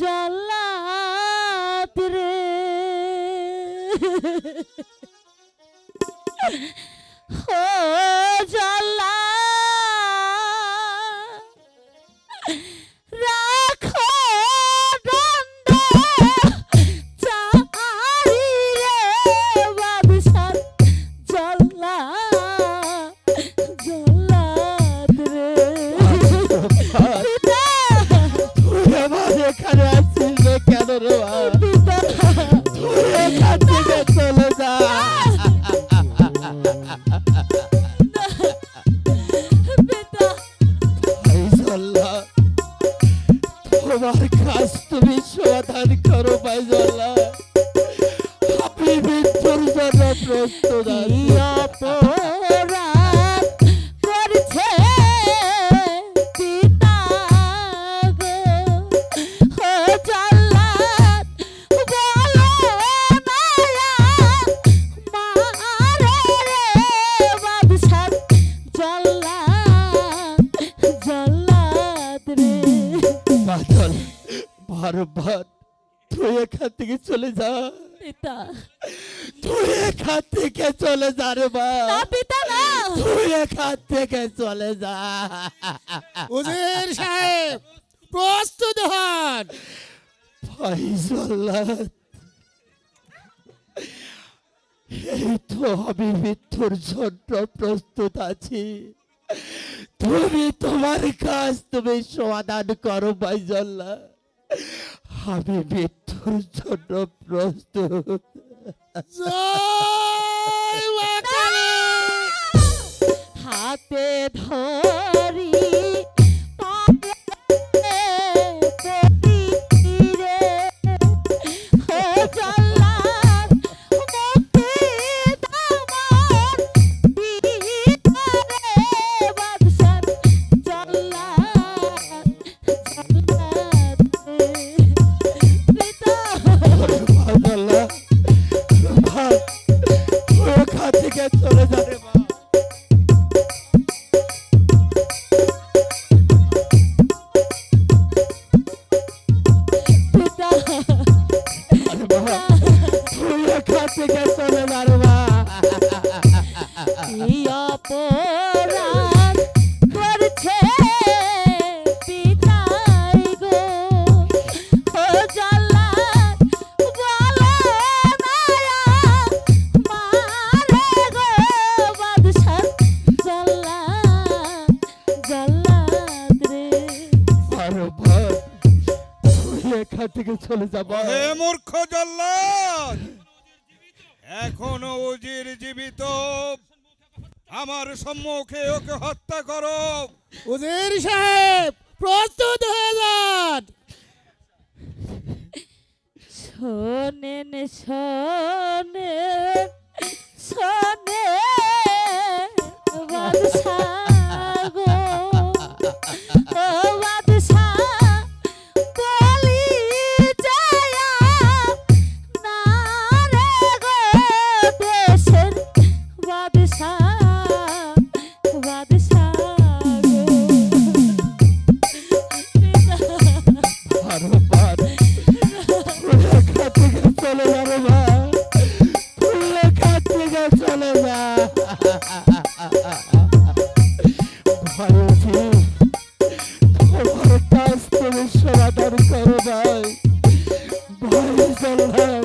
জল্লাত রে। ও জল্লাত তুমি সমাধান করো ভাইজাল্লাহ আপনি মৃত্যুর জন্য প্রস্তুত বারবার তুই এখান থেকে চলে যা। পিতা। তুই এখান থেকে চলে যা রে না পিতা না। তুই এখান থেকে চলে যা। উজির সাহেব প্রস্তুত হন। ফাইজাল্লাহ এই তো আমি মৃত্যুর জন্য প্রস্তুত আছি। তুমি তোমার কাজ তুমি সমাধান করো ফাইজাল্লাহ আমি মৃত্যুর জন্য প্রস্তুত। হাতে ধরি এখান থেকে চলে যা ভাই হে মূর্খ জল্লাদ এখনও উজির জীবিত। আমার সম্মুখে ওকে হত্যা করো। উজির সাহেব প্রস্তুত হয়ে যান। শোনেন শোনেন। চলে যা। ঘরে যে তোমার তুমি সমাধান করো ভাই ভাই চললাম